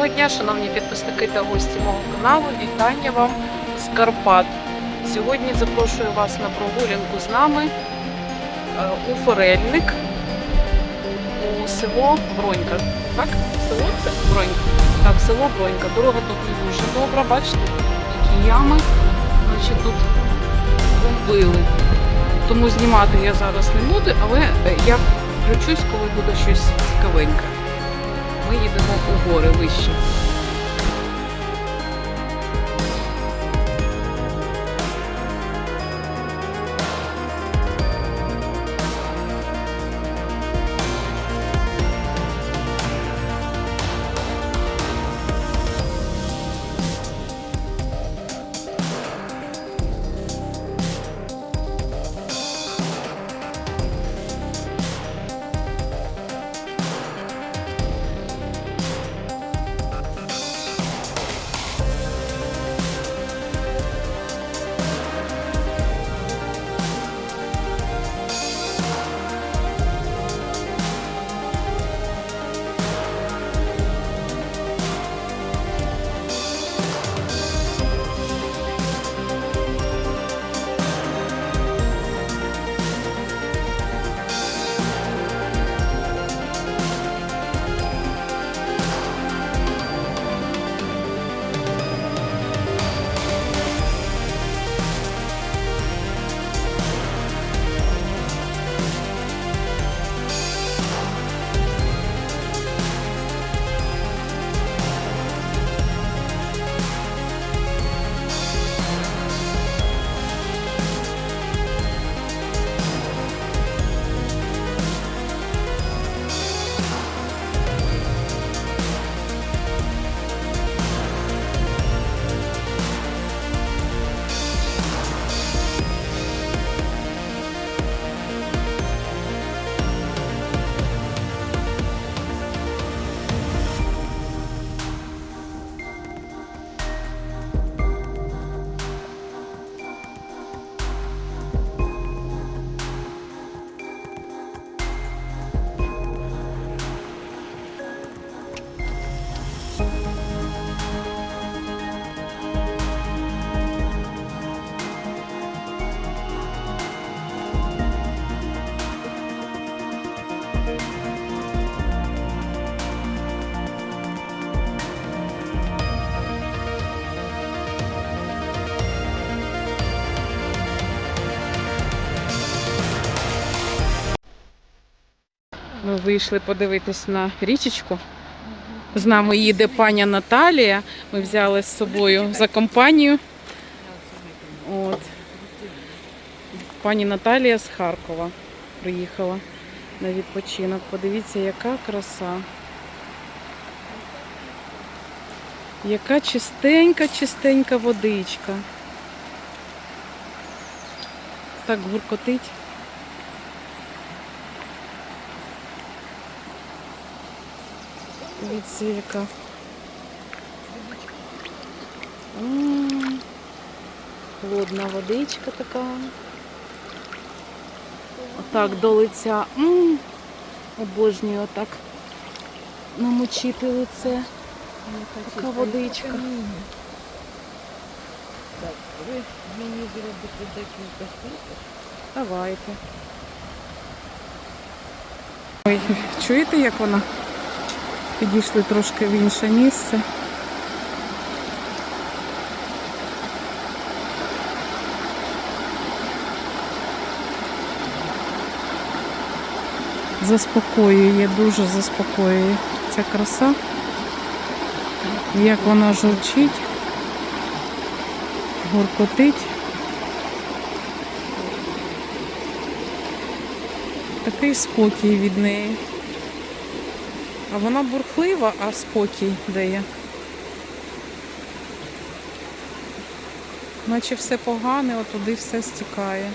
Доброго дня, шановні підписники та гості мого каналу. Вітання вам з Карпат. Сьогодні запрошую вас на прогулянку з нами е, у Форельник у село Бронька. Так? Село це Бронька. Так, село Бронька. Дорога тут не дуже добра, бачите, які ями, наче тут бомбили. Тому знімати я зараз не буду, але я включусь, коли буде щось цікавеньке. Ми їдемо у гори вище. Ми вийшли подивитись на річечку. З нами їде пані Наталія. Ми взяли з собою за компанію. От. Пані Наталія з Харкова приїхала на відпочинок. Подивіться, яка краса. Яка чистенька, чистенька водичка. Так гуркотить. Дивіться, яка. Холодна водичка така. Отак до лиця. М, Обожнюю отак намочити лице. Така водичка. Так, ви мені зробите декілька фото. Давайте. Ой, чуєте, як вона? Підійшли трошки в інше місце. Заспокоює, дуже заспокоює ця краса. Як вона журчить, гуркотить. Такий спокій від неї. А вона бурхлива, а спокій дає. Наче все погане, отуди все стікає.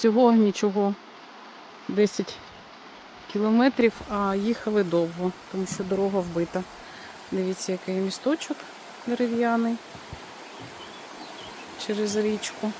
Всього нічого 10 кілометрів, а їхали довго, тому що дорога вбита. Дивіться, який місточок дерев'яний через річку.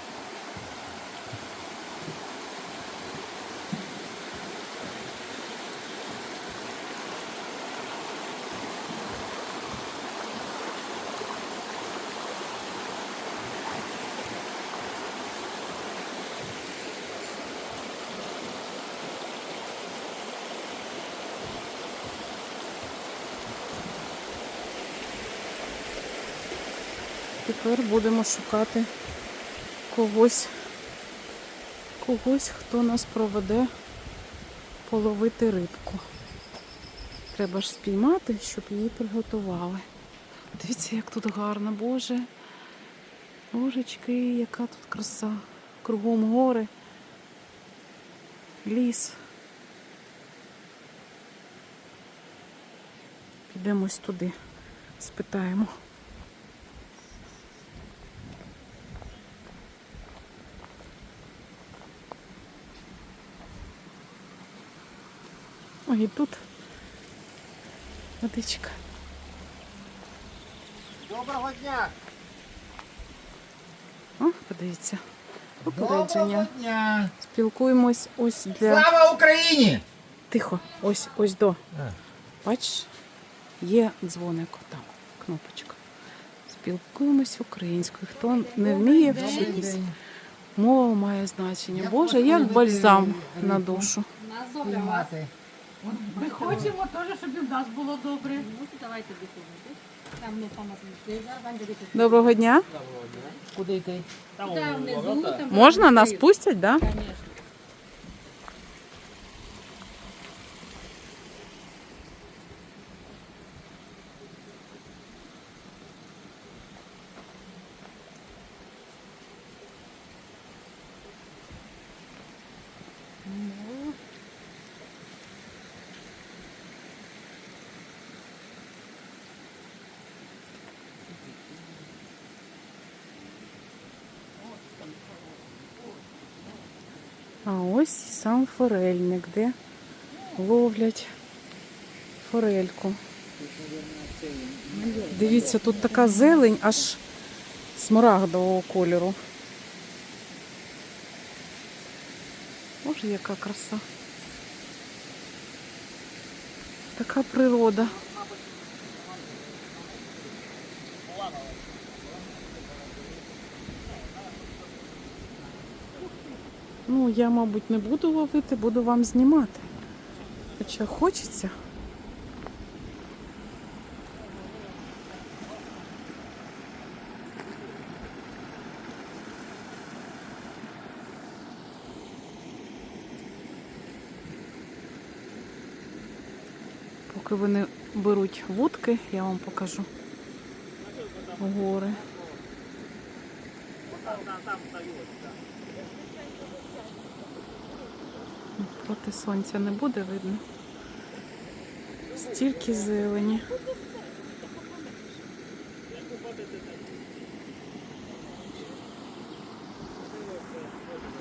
Тепер будемо шукати когось, когось, хто нас проведе половити рибку. Треба ж спіймати, щоб її приготували. Дивіться, як тут гарно, Боже. Божечки, яка тут краса. Кругом гори, ліс. Підемо ось туди, спитаємо. І тут водичка. Доброго дня! О, подивіться. Доброго Попередження. дня! Спілкуємось ось для. Слава Україні! Тихо, ось ось до. А. Бачиш, є дзвоник там, кнопочка. Спілкуємось українською. Хто не вміє вчитись, мова має значення. Як Боже, як бальзам на душу. Ми хочемо теж, щоб і в нас було добре. Ну, давайте виходити. Там не сама. Доброго дня. Куди йти? Там внизу, там Можна нас пустять, да? Конечно. А ось сам форельник, де ловлять форельку. Дивіться, тут така зелень, аж смарагдового кольору. Боже, яка краса. Така природа. Я, мабуть, не буду ловити, буду вам знімати. Хоча хочеться. Поки вони беруть вудки, я вам покажу гори. Проти сонця не буде видно. Стільки зелені.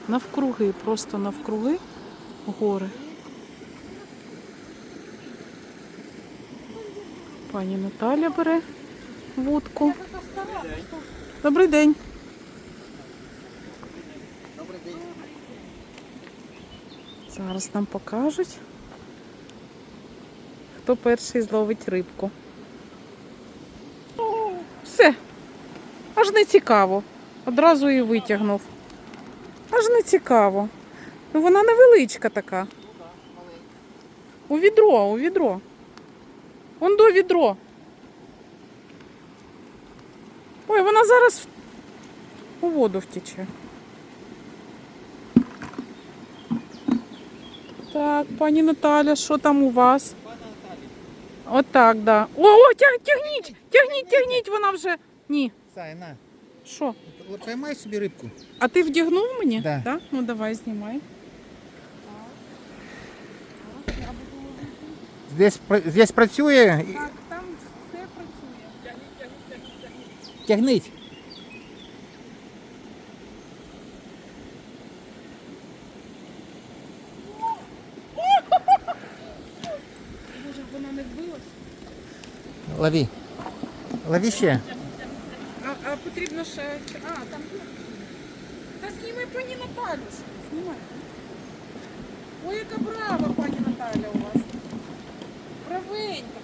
Навкруги, просто навкруги гори. Пані Наталя бере вудку. Добрий день. Зараз нам покажуть, хто перший зловить рибку. Все. Аж не цікаво. Одразу її витягнув. Аж не цікаво. Ну вона невеличка така. У відро, у відро. Вон до відро. Ой, вона зараз у воду втече. Так, пані Наталя, що там у вас? Отак, да. О, о, тяг, тягніть, тягніть, тягніть, вона вже. Ні. Сай, на. Що? Поймай собі рибку. А ти вдягнув мені? Да. Так? Ну давай, знімай. Здесь, здесь працює. Так, там все працює. Тягніть. Лови. Лови ще. А, а потрібно ще. А, там. Та знімай пані Наталю. Знімай. Ой, яка брава, пані Наталя у вас. Бравенька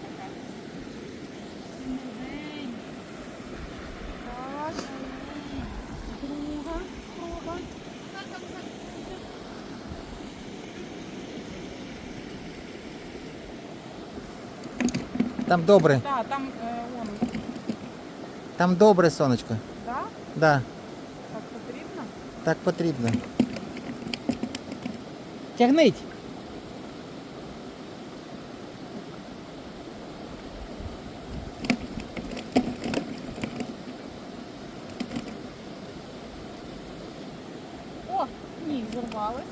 Там добре. Да, там э, он, Там добре, сонечко. да? Да, Так потрібно? так потрібно. Тягніть. О, ні, зірвалась.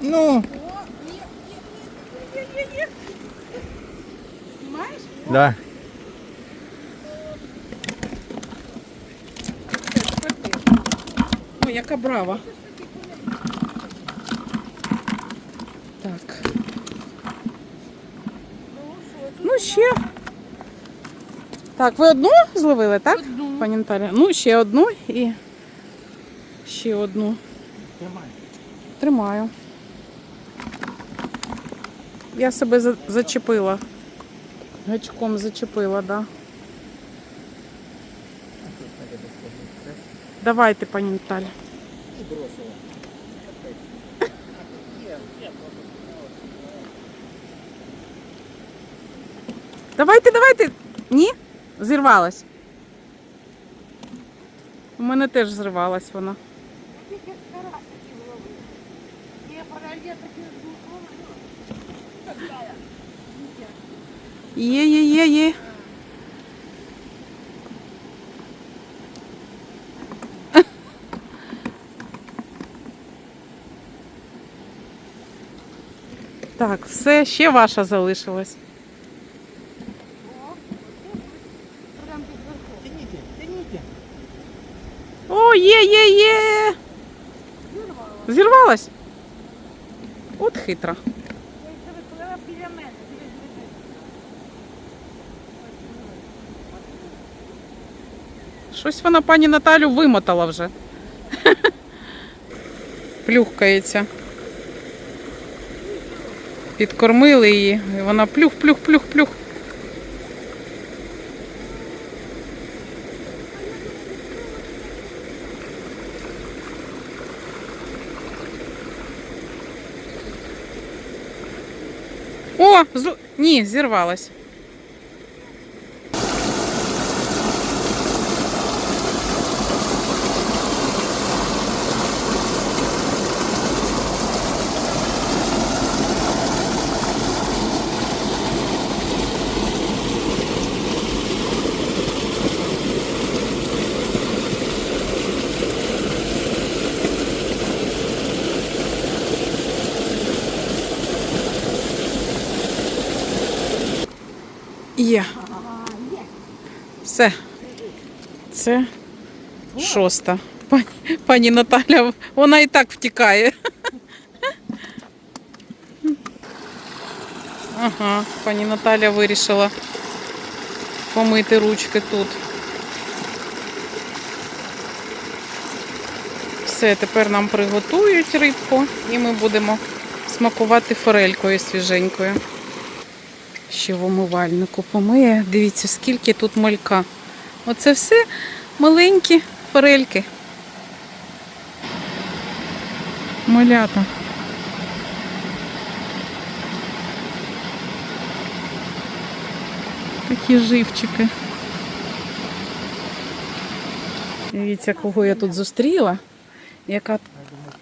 Ну, О, ні, ні, ні, ні, ні, ні. Знімаєш? Да. Ой, яка брава. Так. Ну, ще. Так, ви одну зловили, так? Одну. Пані Наталя? Ну, ще одну і ще одну. Тримаю. Я себе за- зачепила. Гачком зачепила, да. Давайте, пані Наталя. Давайте, давайте. Ні? Зірвалась. У мене теж зривалась вона. Є паралія такі Є, є, є, є. Так, все, ще ваша залишилась. Тяните, тяните. О, є, є, є. Зірвалась? От хитра. Щось вона пані Наталю вимотала вже. Плюхкається. Підкормили її, і вона плюх, плюх, плюх, плюх. О, зу... ні, зірвалась. Є. Все. Це шоста. Пані, пані Наталя, вона і так втікає. Ага, пані Наталя вирішила помити ручки тут. Все, тепер нам приготують рибку і ми будемо смакувати форелькою свіженькою. Ще в умивальнику помиє. Дивіться, скільки тут малька. Оце все маленькі форельки. Малята. Такі живчики. Дивіться, кого я тут зустріла. Яка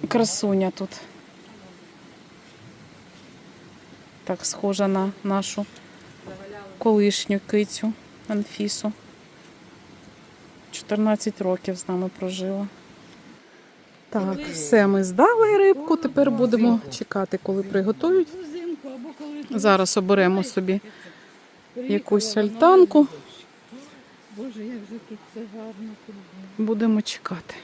красуня тут. Так схожа на нашу колишню кицю Анфісу. 14 років з нами прожила. Так, все, ми здали рибку. Тепер будемо чекати, коли приготують. Зараз оберемо собі якусь альтанку. Боже, як же тут все гарно. Будемо чекати.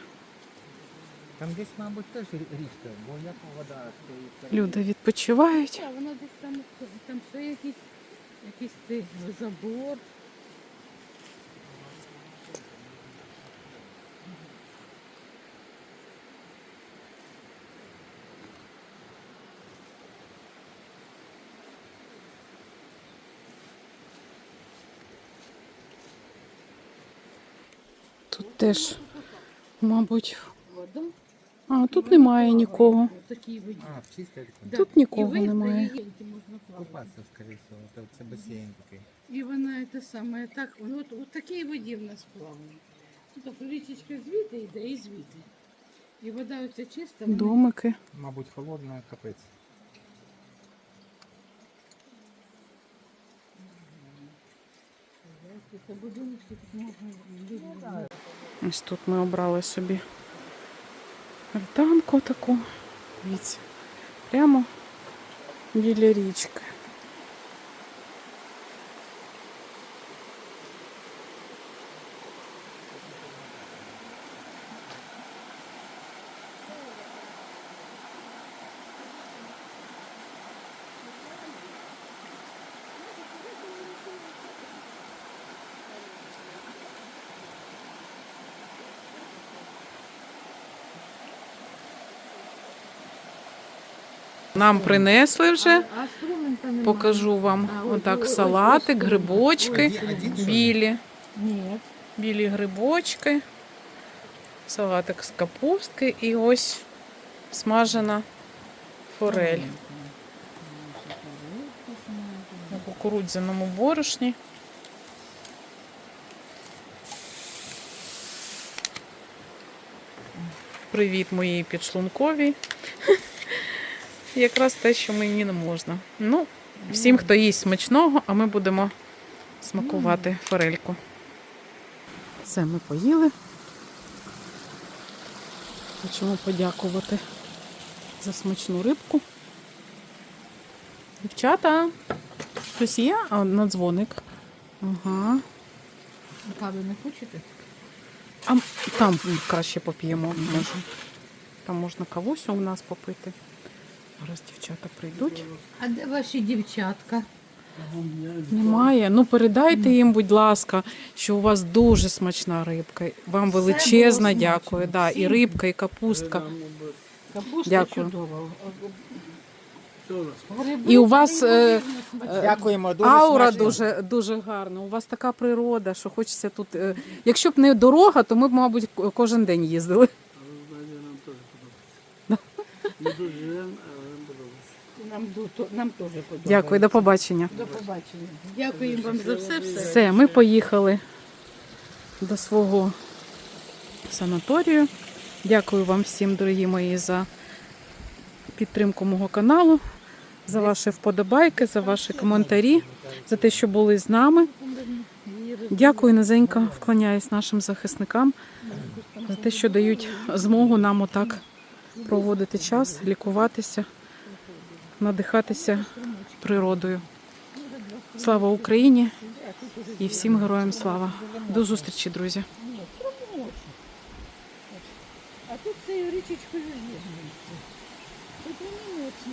Там десь, мабуть, теж річка, бо як вода стоїть. Люди відпочивають. Вона десь там, там ще якийсь, якийсь цей забор. Тут теж, мабуть. Вода. А, тут немає нікого. Тут нікого немає. і можна плавати. Купатися, скоріше всього, це, це басейн такий. І вона те саме, так, от у такій воді в нас плаває. Тут річечка звідти йде і звідти. І вода оця чиста. вона- Домики. Мабуть, холодна, капець. Це будиночки тут можна любити. Ось тут ми обрали собі альтанку таку. Дивіться. Прямо біля річки. Нам принесли вже. Покажу вам отак салатик, грибочки, білі, білі грибочки, салатик з капустки і ось смажена форель на кукурудзяному борошні. Привіт моїй підшлунковій. Якраз те, що мені не можна. Ну, всім, хто їсть смачного, а ми будемо смакувати форельку. Все, ми поїли. Хочемо подякувати за смачну рибку. Дівчата, хтось є? А, на дзвоник. Ага. Кави не хочете? А там краще поп'ємо. Може. Там можна кавусю у нас попити. Зараз дівчата прийдуть. А де ваші дівчатка? Немає. Ну передайте їм, будь ласка, що у вас дуже смачна рибка. Вам величезна дякую. Да, і рибка, і капустка. Капуста Дякую. чудова. І у вас е, Дякуємо, дуже аура смачно. дуже, дуже гарна. У вас така природа, що хочеться тут. е, Якщо б не дорога, то ми б, мабуть, кожен день їздили. Нам, ду- нам теж подобається. Дякую, до побачення. До побачення. Дякуємо вам за все. все. Все, ми поїхали до свого санаторію. Дякую вам всім, дорогі мої, за підтримку мого каналу, за ваші вподобайки, за ваші коментарі, за те, що були з нами. Дякую, низенько вклоняюсь нашим захисникам за те, що дають змогу нам отак проводити час, лікуватися, надихатися природою. Слава Україні і всім героям слава. До зустрічі, друзі. А тут цією річечкою є. Тут не моцно,